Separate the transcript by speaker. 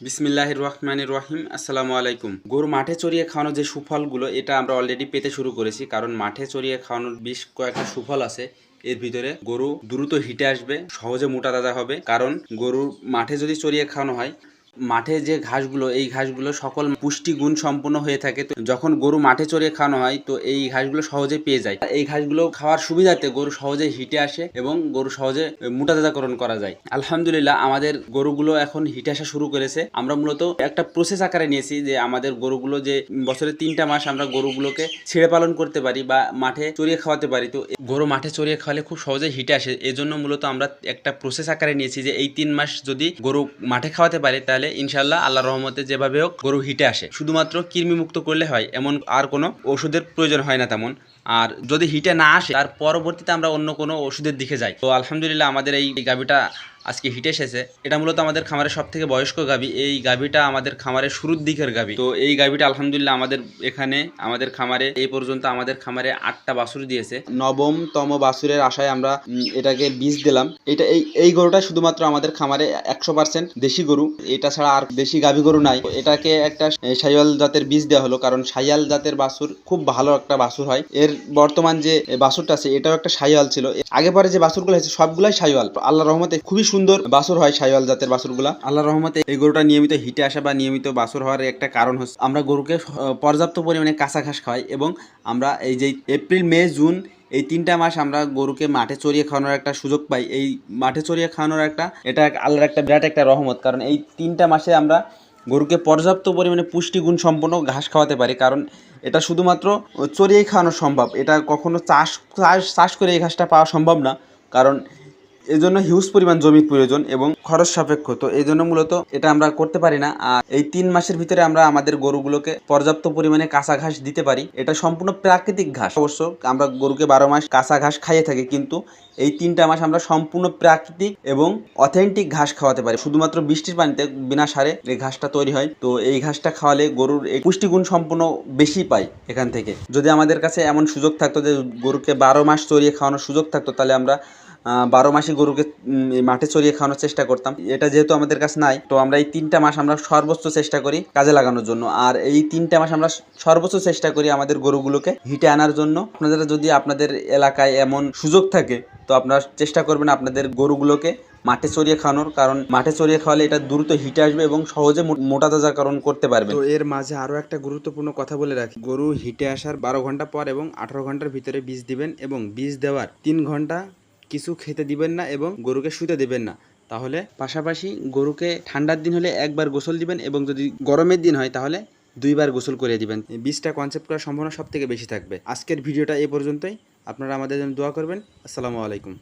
Speaker 1: বিসমিল্লাহ রহমান রহিম। আসসালামু আলাইকুম। গরু মাঠে চড়িয়ে খাওয়ানোর যে সুফলগুলো, এটা আমরা অলরেডি পেতে শুরু করেছি। কারণ মাঠে চড়িয়ে খাওয়ানোর বেশ কয়েকটা সুফল আছে। এর ভিতরে গরু দ্রুত হিটে আসবে, সহজে মোটা দাদা হবে। কারণ গরুর মাঠে যদি চড়িয়ে খাওয়ানো হয় মাঠে যে ঘাসগুলো, এই ঘাসগুলো সকল পুষ্টি গুণ সম্পন্ন হয়ে থাকে। তো যখন গরু মাঠে চড়িয়ে খাওয়ানো হয়, তো এই ঘাসগুলো সহজে পেয়ে যায়। এই ঘাসগুলো খাওয়ার সুবিধাতে গরু সহজে হিটে আসে এবং গরু সহজে মোটাতাজাকরণ করা যায়। আলহামদুলিল্লাহ, আমাদের গরুগুলো এখন হিটে আসা শুরু করেছে। আমরা মূলত একটা প্রসেস আকারে নিয়েছি যে আমাদের গরুগুলো যে বছরে তিনটা মাস আমরা গরুগুলোকে ছেড়ে পালন করতে পারি বা মাঠে চড়িয়ে খাওয়াতে পারি। তো গরু মাঠে চড়িয়ে খাওয়ালে খুব সহজে হিটে আসে। এজন্য মূলত আমরা একটা প্রসেস আকারে নিয়েছি যে এই তিন মাস যদি গরু মাঠে খাওয়াতে পারে, তাহলে ইনশাল্লাহ আল্লাহ রহমতে যেভাবে হোক গরু হিটে আসে। শুধুমাত্র কৃমি মুক্ত করলে হয়, এমন আর কোনো ওষুধের প্রয়োজন হয় না তেমন। আর যদি হিটে না আসে, তার পরবর্তীতে আমরা অন্য কোনো ওষুধের দিকে যাই। তো আলহামদুলিল্লাহ আমাদের এই গাভিটা আজকে হিটে এসেছে। এটা মূলত আমাদের খামারের সব থেকে বয়স্ক গাভি এই গাভিটা আমাদের খামারের শুরুর দিকের গাভি তো এই গাভিটা আলহামদুলিল্লাহ আমাদের এখানে, আমাদের খামারে, এই পর্যন্ত আমাদের খামারে আটটা বাসুর দিয়েছে। নবমতম বাছুরের আশায় আমরা এটাকে বীজ দিলাম। এটা এই এই গরুটা শুধুমাত্র আমাদের খামারে একশো পার্সেন্ট দেশি গরু। এটা ছাড়া আর দেশি গাভি গরু নাই। এটাকে একটা সাইয়াল জাতের বীজ দেওয়া হলো। কারণ সাইয়াল জাতের বাসুর খুব ভালো একটা বাসুর হয়। এর বর্তমান যে বাসুরটা আছে, এটাও একটা সাইয়াল ছিল। আগে পরে যে বাসুরগুলো হয়েছে, সবগুলাই সাইয়াল আল্লাহ রহমতে খুবই সুন্দর বাছুর হয় সাইয়াল জাতের বাছুরগুলা আল্লাহ রহমতে এই গরুটা নিয়মিত হিটে আসা বা নিয়মিত বাছুর হওয়ার একটা কারণ হচ্ছে, আমরা গরুকে পর্যাপ্ত পরিমাণে কাঁচা ঘাস খাওয়াই এবং আমরা এই যে এপ্রিল, মে, জুন এই তিনটা মাস আমরা গরুকে মাঠে চড়িয়ে খাওয়ানোর একটা সুযোগ পাই। এই মাঠে চড়িয়ে খাওয়ানোর একটা, এটা আল্লাহর একটা বিরাট একটা রহমত। কারণ এই তিনটা মাসে আমরা গরুকে পর্যাপ্ত পরিমাণে পুষ্টিগুণ সম্পন্ন ঘাস খাওয়াতে পারি। কারণ এটা শুধুমাত্র চড়িয়ে খাওয়ানো সম্ভব। এটা কখনো চাষ চাষ চাষ করে এই ঘাসটা পাওয়া সম্ভব না। কারণ এই জন্য হিউজ পরিমাণ জমির প্রয়োজন এবং খরচ সাপেক্ষ। তো এই জন্য মূলত এটা আমরা করতে পারি না। আর এই তিন মাসের ভিতরে আমরা আমাদের গরুগুলোকে পর্যাপ্ত পরিমাণে কাঁচা ঘাস দিতে পারি। এটা সম্পূর্ণ প্রাকৃতিক ঘাস। অবশ্য আমরা গরুকে বারো মাস কাঁচা ঘাস খাইয়ে থাকি, কিন্তু এই তিনটা মাস আমরা সম্পূর্ণ প্রাকৃতিক এবং অথেন্টিক ঘাস খাওয়াতে পারি। শুধুমাত্র বৃষ্টির পানিতে বিনা সারে এই ঘাসটা তৈরি হয়। তো এই ঘাসটা খাওয়ালে গরুর এই পুষ্টিগুণ সম্পূর্ণ বেশি পাই এখান থেকে। যদি আমাদের কাছে এমন সুযোগ থাকতো যে গরুকে বারো মাস চড়িয়ে খাওয়ানোর সুযোগ থাকতো, তাহলে আমরা বারো মাসে গরুকে মাঠে চড়িয়ে খাওয়ানোর চেষ্টা করতাম। এটা যেহেতু আমাদের কাছে নাই, তো আমরা এই তিনটা মাস আমরা সর্বোচ্চ চেষ্টা করি কাজে লাগানোর জন্য। আর এই তিনটা মাস আমরা সর্বোচ্চ চেষ্টা করি আমাদের গরুগুলোকে হিটে আনার জন্য। আপনাদের যদি আপনাদের এলাকায় এমন সুযোগ থাকে, তো আপনারা চেষ্টা করবেন আপনাদের গরুগুলোকে মাঠে চড়িয়ে খাওয়ানোর। কারণ মাঠে চড়িয়ে খাওয়ালে এটা দ্রুত হিটে আসবে এবং সহজে মোটা তাজাকরণ করতে পারবে। তো এর মাঝে আরও একটা গুরুত্বপূর্ণ কথা বলে রাখি। গরু হিটে আসার বারো ঘণ্টা পর এবং আঠারো ঘণ্টার ভিতরে বীজ দিবেন এবং বীজ দেওয়ার তিন ঘণ্টা কিছু খেতে দিবেন না এবং গরুকে শুতে দিবেন না। তাহলে পাশাপাশি গরুকে ঠান্ডার দিন হলে একবার গোসল দিবেন এবং যদি গরমের দিন হয় তাহলে দুইবার গোসল করে দিবেন। বীজটা কনসেপ্ট করার সম্ভাবনা সব থেকে বেশি থাকবে। আজকের ভিডিওটা এ পর্যন্তই। আপনারা আমাদের জন্য দোয়া করবেন। আসসালামু আলাইকুম।